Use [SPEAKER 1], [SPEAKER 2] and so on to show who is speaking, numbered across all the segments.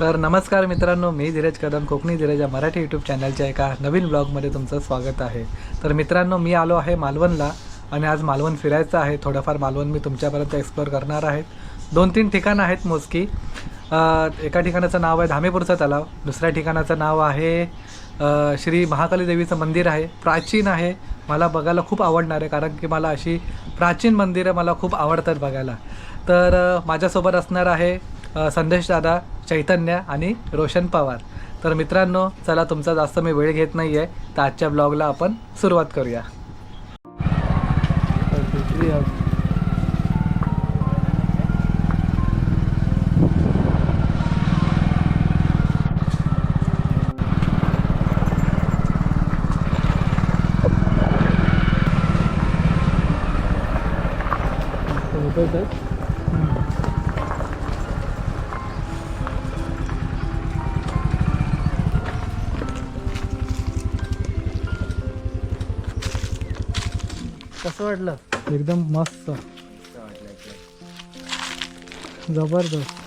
[SPEAKER 1] तर नमस्कार मित्रांनो मी धीरज कदम कोकणी धीरज या मराठी यूट्यूब चॅनलच्या एका नवीन ब्लॉगमध्ये तुमचं स्वागत आहे. तर मित्रांनो मी आलो आहे मालवणला आणि आज मालवण फिरायचं आहे. थोडंफार मालवण मी तुमच्यापर्यंत एक्सप्लोअर करणार आहे. दोन तीन ठिकाणं आहेत मोजकी एका ठिकाणाचं नाव आहे धामेपूरचा तलाव दुसऱ्या ठिकाणाचं नाव आहे श्री महाकाली देवीचं मंदिर आहे. प्राचीन आहे. मला बघायला खूप आवडणार आहे कारण की मला अशी प्राचीन मंदिरं मला खूप आवडतात बघायला. तर माझ्यासोबत असणार आहे संदेश दादा. चैतन्य आणि रोशन पवार. तर मित्रांनो चला तुमचा जास्त मी वेळ घेत नाही आहे तर आजच्या ब्लॉगला आपण सुरुवात करूया. कसं वाटलं? एकदम मस्त. जबरदस्त.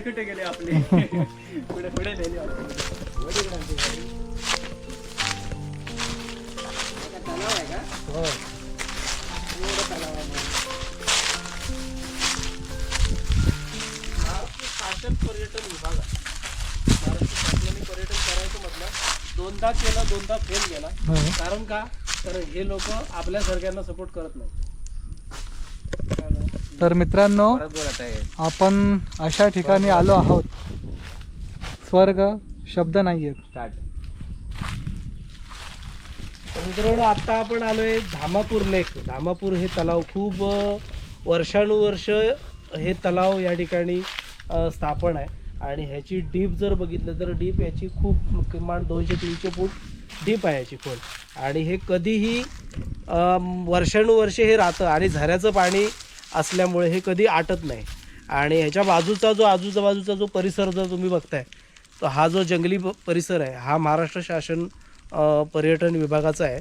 [SPEAKER 2] कुठे गेले? आपले? पुढे पुढे नेली दोनदा केलं दोनदा फेल गेला.
[SPEAKER 1] हो.
[SPEAKER 2] कारण का? तर हे लोक आपल्यासारख्यांना सपोर्ट करत नाही
[SPEAKER 1] तर मित्रांनो आपण अशा ठिकाणी आलो आहोत. स्वर्ग शब्द नाही आहेत
[SPEAKER 2] तर मित्रांनो आता आपण आलोय धामापूर लेक. धामापूर हे तलाव खूप अ, वर्षानुवर्ष हे तलाव या ठिकाणी अ, स्थापन आहे. आणि ह्याची डीप जर बघितलं तर डीप याची खूप किमान दोनशे तीनशे फूट डीप आहे याची खोल. आणि हे कधीही वर्षानुवर्षे हे राहतं आणि झऱ्याचं पाणी असल्यामुळे हे कधी आटत नाही. आणि ह्याच्या बाजूचा जो आजूचा बाजूचा जो परिसर जर तुम्ही बघताय तर हा जो जंगली प- परिसर आहे हा महाराष्ट्र शासन पर्यटन विभागाचा आहे.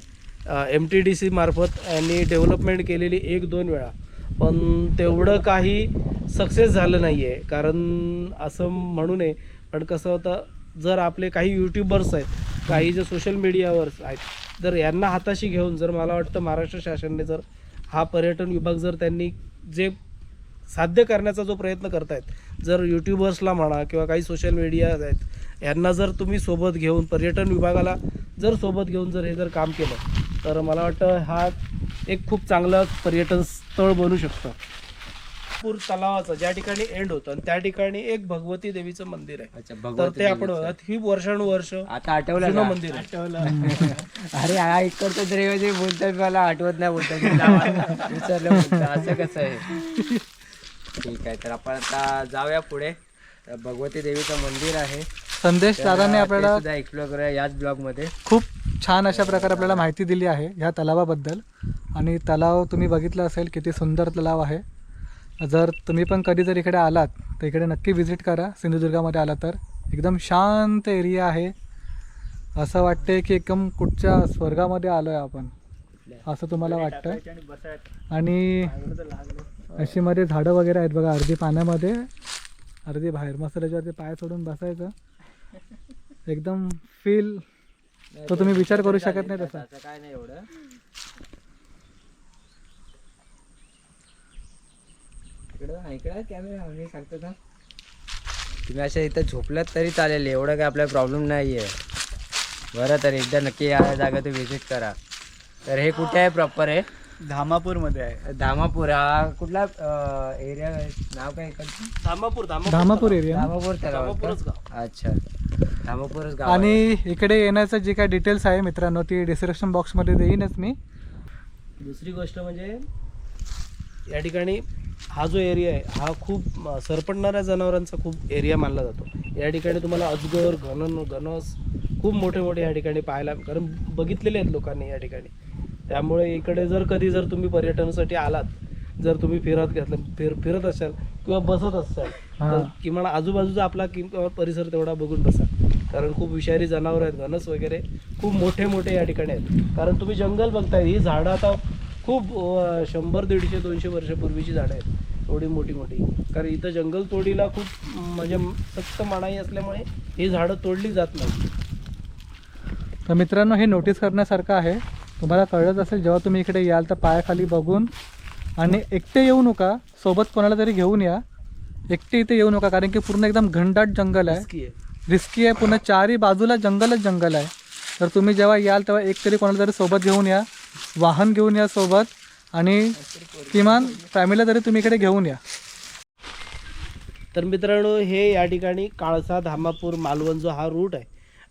[SPEAKER 2] एम टी डी सी मार्फत यांनी डेव्हलपमेंट केलेली एक दोन वेळा. पण तेवढं काही सक्सेस झालं नाही आहे कारण असं म्हणू नये पण कसं होतं जर आपले काही यूट्यूबर्स आहेत काही जे सोशल मीडियावर आहेत जर यांना हाताशी घेऊन जर मला वाटतं महाराष्ट्र शासनाने जर हा पर्यटन विभाग जर त्यांनी जे साध्य करण्याचा जो प्रयत्न करतायत जर यूट्यूबर्सला म्हणा किंवा काही सोशल मीडिया आहेत यांना जर तुम्ही सोबत घेऊन पर्यटन विभागाला जर सोबत घेऊन जर हे जर काम केलं तर मला वाटतं हा एक खूप चांगलं पर्यटन स्थळ बनू शकतं. पूर तलावाचं ज्या ठिकाणी एंड होतं आणि त्या ठिकाणी एक भगवती देवीचं मंदिर आहे.
[SPEAKER 3] अच्छा
[SPEAKER 2] तर
[SPEAKER 3] भगवती
[SPEAKER 2] ते आपण बघा, ही वर्षानुवर्ष
[SPEAKER 3] आता आठवलं
[SPEAKER 2] जुनं
[SPEAKER 3] का?
[SPEAKER 2] मंदिर आहे.
[SPEAKER 3] अरे हा इकडचं तरी जे बोलतात मला आठवत नाही बोलतात बोलतं असं कसं आहे? ठीक आहे तर आपण आता जाऊया पुढे. तर भगवती देवीचं मंदिर आहे.
[SPEAKER 1] संदेश दादाने आपल्याला
[SPEAKER 3] सुद्धा एक्सप्लोर करूया याच ब्लॉगमध्ये
[SPEAKER 1] खूप छान अशा प्रकारे आपल्याला माहिती दिली आहे ह्या तलावाबद्दल. आणि तलाव तुम्ही बघितलं असेल किती सुंदर तलाव आहे. जर तुम्ही पण कधी जर इकडे आलात तर इकडे नक्की व्हिजिट करा. सिंधुदुर्गामध्ये आला तर. एकदम शांत एरिया आहे. असं वाटते की एकदम कुठच्या स्वर्गामध्ये आलो आहे आपण. असं तुम्हाला वाटतं आणि अशी मध्ये झाडं वगैरे आहेत बघा अर्धी पाण्यामध्ये अर्धी बाहेर मस्त त्याच्यावरती पाय सोडून बसायचं. एकदम फील तो तुम्ही विचार करू शकत नाही तसा.
[SPEAKER 3] काय नाही एवढं. इकडं इकडं कॅमेरा मी सांगतो ना तुम्ही अशा इथं झोपलात तरी चालेल एवढं काय आपला प्रॉब्लेम नाही आहे बरं तर एकदा नक्की या जागा तुम्ही व्हिजिट करा. तर हे कुठे आहे प्रॉपर आहे
[SPEAKER 2] धामापूरमध्ये आहे.
[SPEAKER 3] धामापूर हा कुठला एरिया नाव काय इकडचं?
[SPEAKER 2] धामापूर
[SPEAKER 1] धामापूर एरिया
[SPEAKER 3] धामापूर तलाव.
[SPEAKER 2] धामापूरच
[SPEAKER 3] का?
[SPEAKER 2] गाव.
[SPEAKER 3] अच्छा. धामापूरच गाव आहे.
[SPEAKER 1] आणि इकडे येण्याचं जे काय डिटेल्स आहे मित्रांनो ती डिस्क्रिप्शन बॉक्समध्ये देईनच मी.
[SPEAKER 2] दुसरी गोष्ट म्हणजे या ठिकाणी हा जो एरिया आहे हा खूप सरपटणाऱ्या जनावरांचा खूप एरिया मानला जातो. या ठिकाणी तुम्हाला अजगर घन गणस खूप मोठे मोठे या ठिकाणी पाहायला कारण बघितलेले आहेत लोकांनी या ठिकाणी. त्यामुळे इकडे जर कधी जर तुम्ही पर्यटनासाठी आलात जर तुम्ही फिरत घेतलं फिर फिरत असाल किंवा बसत असाल. तर किमान आजूबाजूचा आपला किम परिसर तेवढा बघून बसा. कारण खूप विषारी जनावर आहेत घनस वगैरे खूप मोठे मोठे या ठिकाणी आहेत. कारण तुम्ही जंगल बघताय ही झाडं आता खूप शंभर दीडशे दोनशे वर्षापूर्वीची झाडं आहेत. एवढी मोठी मोठी. कारण इथं जंगल तोडीला खूप म्हणजे सक्त मनाई असल्यामुळे ही झाडं तोडली जात नाही
[SPEAKER 1] तर मित्रांनो हे नोटीस करण्यासारखं आहे. तुम्हाला कळत असेल जेव्हा तुम्ही इकडे याल तर पायाखाली बघून. आणि एकटे येऊ नका. सोबत कोणाला तरी घेऊन या. एकटे इथे येऊ नका कारण की पूर्ण एकदम घनदाट जंगल आहे.
[SPEAKER 2] रिस्की आहे.
[SPEAKER 1] रिस्की आहे. पुन्हा चारही बाजूला जंगलच जंगल आहे. तर तुम्ही जेव्हा याल तेव्हा एक तरी कोणाला तरी सोबत घेऊन या. वाहन घेऊन या सोबत आणि किमान फॅमिलीला तरी तुम्ही इकडे घेऊन या.
[SPEAKER 2] तर मित्रांनो हे या ठिकाणी काळसा धामापूर मालवण जो हा रूट आहे.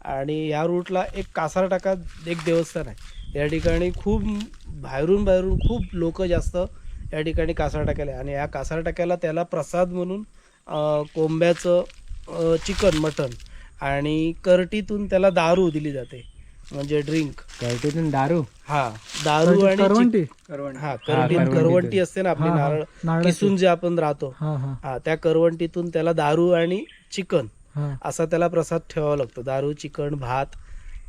[SPEAKER 2] आणि या रूटला एक कासार टाका एक देवस्थान आहे. या ठिकाणी खूप बाहेरून बाहेरून खूप लोक जास्त या ठिकाणी कासार टाक्याला आहे. आणि या कासार टाक्याला त्याला प्रसाद म्हणून कोंब्याचं चिकन मटन आणि करटीतून त्याला दारू दिली जाते. म्हणजे ड्रिंक
[SPEAKER 3] कळटीतून दारू?
[SPEAKER 2] हा. दारू आणि
[SPEAKER 1] करवंटी.
[SPEAKER 2] चिक- हा करवंटी असते ना आपली. नारळ. किसून जे आपण राहतो.
[SPEAKER 1] हां
[SPEAKER 2] त्या करवंटीतून त्याला दारू आणि चिकन.
[SPEAKER 1] हां.
[SPEAKER 2] असा त्याला प्रसाद ठेवावा लागतो. दारू चिकन भात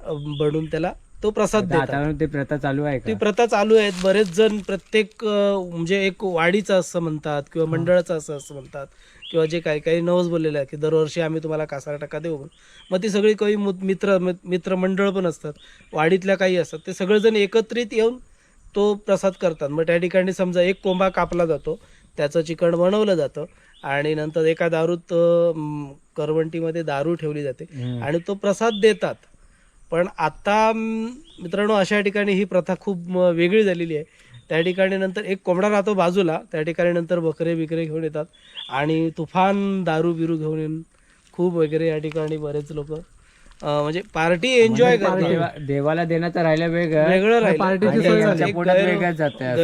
[SPEAKER 2] अं, बनवून त्याला तो प्रसाद देतात.
[SPEAKER 3] आता ते प्रथा चालू आहे
[SPEAKER 2] ती प्रथा चालू आहेत. बरेच जण प्रत्येक म्हणजे एक वाडीचं असं म्हणतात किंवा मंडळाचं असं असं म्हणतात. किंवा जे काही काही नवस बोललेलं आहे की दरवर्षी आम्ही तुम्हाला कासारा टाका देऊ म्हणून. मग ती सगळी काही मित्र मित्रमंडळ पण असतात. वाडीतल्या काही असतात. ते सगळेजण एकत्रित येऊन तो प्रसाद करतात. मग त्या ठिकाणी समजा एक कोंबा कापला जातो. त्याचं चिकन बनवलं जातं. आणि नंतर एका दारूत करवंटीमध्ये दारू ठेवली जाते. आणि तो प्रसाद देतात. पण आता मित्रांनो अशा ठिकाणी ही प्रथा खूप वेगळी झालेली आहे. त्या ठिकाणी नंतर एक कोंबडा राहतो बाजूला त्या ठिकाणी नंतर बकरे बिकरे घेऊन येतात. आणि तुफान दारू बिरू घेऊन येऊन खूप वगैरे या ठिकाणी बरेच लोक म्हणजे पार्टी एन्जॉय करतात.
[SPEAKER 3] देवा- देवाला देण्याचं राहिलं वेगळं
[SPEAKER 2] वेगळं राहिलं.
[SPEAKER 1] पार्टीची सोय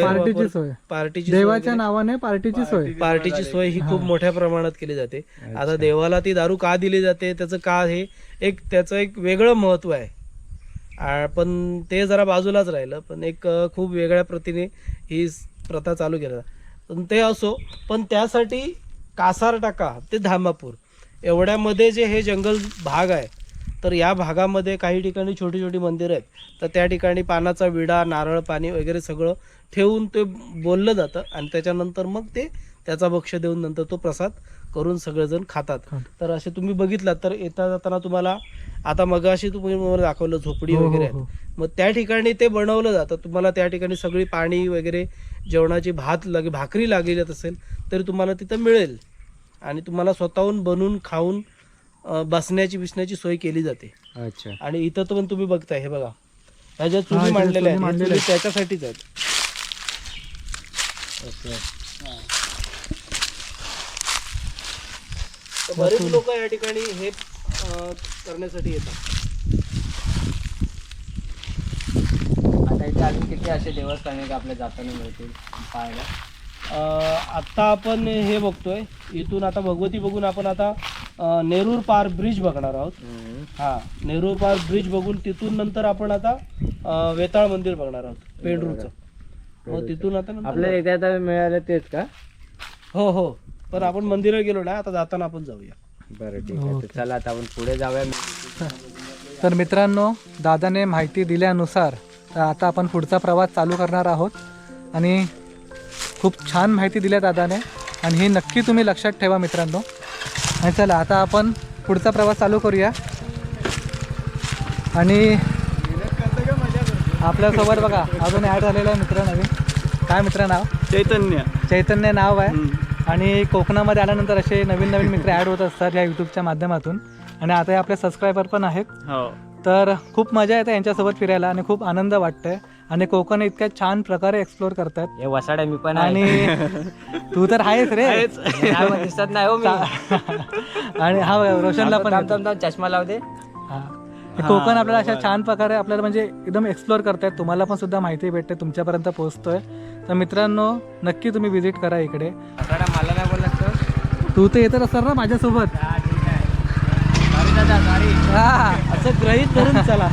[SPEAKER 1] पार्टीची सोय.
[SPEAKER 2] पार्टीची सोय.
[SPEAKER 1] देवाच्या नावाने पार्टीची सोय.
[SPEAKER 2] पार्टीची सोय ही खूप मोठ्या प्रमाणात केली जाते. आता देवाला ती दारू का दिली जाते? त्याचं का हे? एक त्याचं एक वेगळं महत्त्व आहे. पण ते जरा बाजूलाच राहिलं पण एक खूप वेगळ्या प्रतीने ही प्रथा चालू केली जाते. पण ते असो पण त्यासाठी कासार टाका ते धामापूर एवढ्यामध्ये जे हे जंगल भाग आहे तर या भागामध्ये काही ठिकाणी छोटी छोटी मंदिरं आहेत तर त्या ठिकाणी पानाचा विडा नारळ पाणी वगैरे सगळं ठेवून ते बोललं जातं आणि त्याच्यानंतर मग ते त्याचा भक्ष देऊन नंतर तो प्रसाद करून सगळेजण खातात
[SPEAKER 1] खात.
[SPEAKER 2] तर असे तुम्ही बघितलात तर येता जाताना तुम्हाला आता मगाशी तुम्ही मला दाखवलं झोपडी
[SPEAKER 1] हो, हो,
[SPEAKER 2] वगैरे.
[SPEAKER 1] हो.
[SPEAKER 2] आहेत मग त्या ठिकाणी ते बनवलं जातं. तुम्हाला त्या ठिकाणी सगळी पाणी वगैरे जेवणाची भात लागे भाकरी लागलेली असेल तरी तुम्हाला तिथं मिळेल. आणि तुम्हाला स्वतःहून बनवून खाऊन बसण्याची बिसण्याची सोय केली जाते.
[SPEAKER 3] अच्छा.
[SPEAKER 2] आणि इथं तर पण तुम्ही बघताय हे बघा. ह्या ज्या चुली मांडलेल्या आहेत. त्याच्यासाठीच आहेत. बरेच लोक या ठिकाणी हे करण्यासाठी येतात.
[SPEAKER 3] आता इथे अजून किती असे देवस्थान आहे का आपल्या जाताना मिळतील पाहायला?
[SPEAKER 2] आत्ता आपण हे बघतोय. इथून आता भगवती बघून आपण आता नेरूर पार ब्रिज बघणार आहोत. हा नेरूर पार ब्रिज बघून तिथून नंतर आपण आता वेताळ मंदिर बघणार आहोत पेंडूरचं. मग तिथून आता
[SPEAKER 3] आपल्याला आता मिळालं तेच का?
[SPEAKER 2] हो हो. पण आपण मंदिरात गेलो ना आता जाताना आपण जाऊया.
[SPEAKER 3] बरं ठीक आहे. तर चला आता आपण पुढे जाऊया.
[SPEAKER 1] तर मित्रांनो दादाने माहिती दिल्यानुसार तर आता आपण पुढचा प्रवास चालू करणार आहोत. आणि खूप छान माहिती दिल्या दादाने. आणि ही नक्की तुम्ही लक्षात ठेवा मित्रांनो. आणि चला आता आपण पुढचा प्रवास चालू करूया. आणि आपल्यासोबत बघा अजून ॲड झालेला आहे मित्र नवीन. काय मित्र नाव?
[SPEAKER 2] चैतन्य.
[SPEAKER 1] चैतन्य नाव आहे. आणि कोकणामध्ये आल्यानंतर असे नवीन नवीन मित्र ॲड होत असतात या यूट्यूबच्या माध्यमातून. आणि आता हे आपले सबस्क्रायबर पण आहेत.
[SPEAKER 2] हो.
[SPEAKER 1] तर खूप मजा येते यांच्यासोबत फिरायला आणि खूप आनंद वाटतंय. आणि कोकण इतक्या छान प्रकारे एक्सप्लोर करतात.
[SPEAKER 3] हे वसाडा मी पण
[SPEAKER 1] आणि तू तर आहेस रे.
[SPEAKER 3] दिसत नाही हो मी.
[SPEAKER 1] आणि हा बघा, रोशनला पण
[SPEAKER 3] चष्मा लाव दे
[SPEAKER 1] हा. हे कोकण आपल्याला अशा छान प्रकारे आपल्याला म्हणजे एकदम एक्सप्लोर करतायत. तुम्हाला पण सुद्धा माहिती भेटते तुमच्यापर्यंत पोहोचतोय. तर मित्रांनो नक्की तुम्ही व्हिजिट करा इकडे.
[SPEAKER 3] मला नाही बोललास तर
[SPEAKER 1] तू तर येतच असणार ना माझ्यासोबत.
[SPEAKER 3] सॉरी दादा सॉरी
[SPEAKER 1] हा
[SPEAKER 2] असं ग्रहित धरून चला.